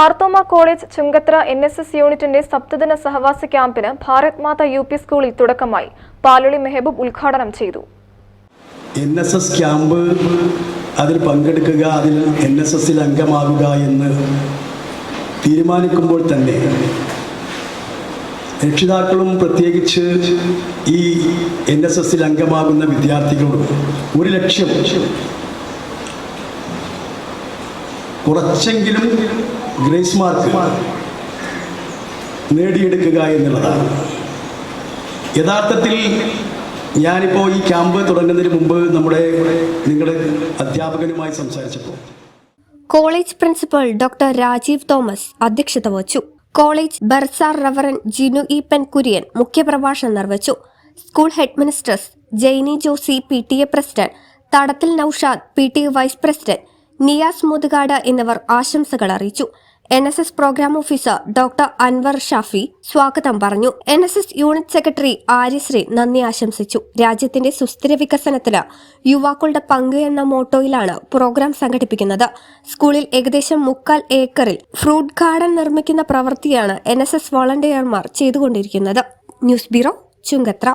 Marthoma college Chungathara N S S യൂണിറ്റിന്റെ സപ്തദിന സഹവാസ ക്യാമ്പിന് ഭാരത് മാത യു പി സ്കൂളിൽ തുടക്കമായി. പാലുളി മെഹബൂബ് ഉദ്ഘാടനം ചെയ്തു. എൻ എസ് എസ് ക്യാമ്പ് അതിൽ പങ്കെടുക്കുക അതിൽ എൻ എസ് എസിൽ അംഗമാകുക എന്ന് തീരുമാനിക്കുമ്പോൾ തന്നെ രക്ഷിതാക്കളും പ്രത്യേകിച്ച് ഈ എൻ എസ് എസിൽ അംഗമാകുന്ന വിദ്യാർത്ഥികളും ഒരു ലക്ഷ്യം കുറച്ചെങ്കിലും ഗ്രേസ് മാർക്ക് നേടിയെടുക്കുക എന്നുള്ളതാണ്. യഥാർത്ഥത്തിൽ ഞാനിപ്പോൾ ഈ ക്യാമ്പ് തുടങ്ങുന്നതിന് മുമ്പ് നമ്മുടെ നിങ്ങളുടെ അധ്യാപകനുമായി സംസാരിച്ചപ്പോൾ college principal doctor Rajeev Thomas അധ്യക്ഷത വഹിച്ചു. College bursar reverend Jinu Eapen Kurian മുഖ്യപ്രഭാഷണം നിർവഹിച്ചു. School headmistress Jainy Josy P T A president Thadathil Noushad P T A vice president Niyas Muthukad എന്നിവർ ആശംസകൾ അറിയിച്ചു. N S S programme officer doctor Anvar Shafi സ്വാഗതം പറഞ്ഞു. N S S unit secretary Aryasree നന്ദി ആശംസിച്ചു. രാജ്യത്തിന്റെ സുസ്ഥിര വികസനത്തിന് യുവാക്കളുടെ പങ്ക് എന്ന മോട്ടോയിലാണ് പ്രോഗ്രാം സംഘടിപ്പിക്കുന്നത്. സ്കൂളിൽ ഏകദേശം മുക്കാൽ ഏക്കറിൽ ഫ്രൂട്ട് ഗാർഡൻ നിർമ്മിക്കുന്ന പ്രവൃത്തിയാണ് എൻ എസ് എസ് വോളണ്ടിയർമാർ ചെയ്തുകൊണ്ടിരിക്കുന്നത്. News bureau Chungathara.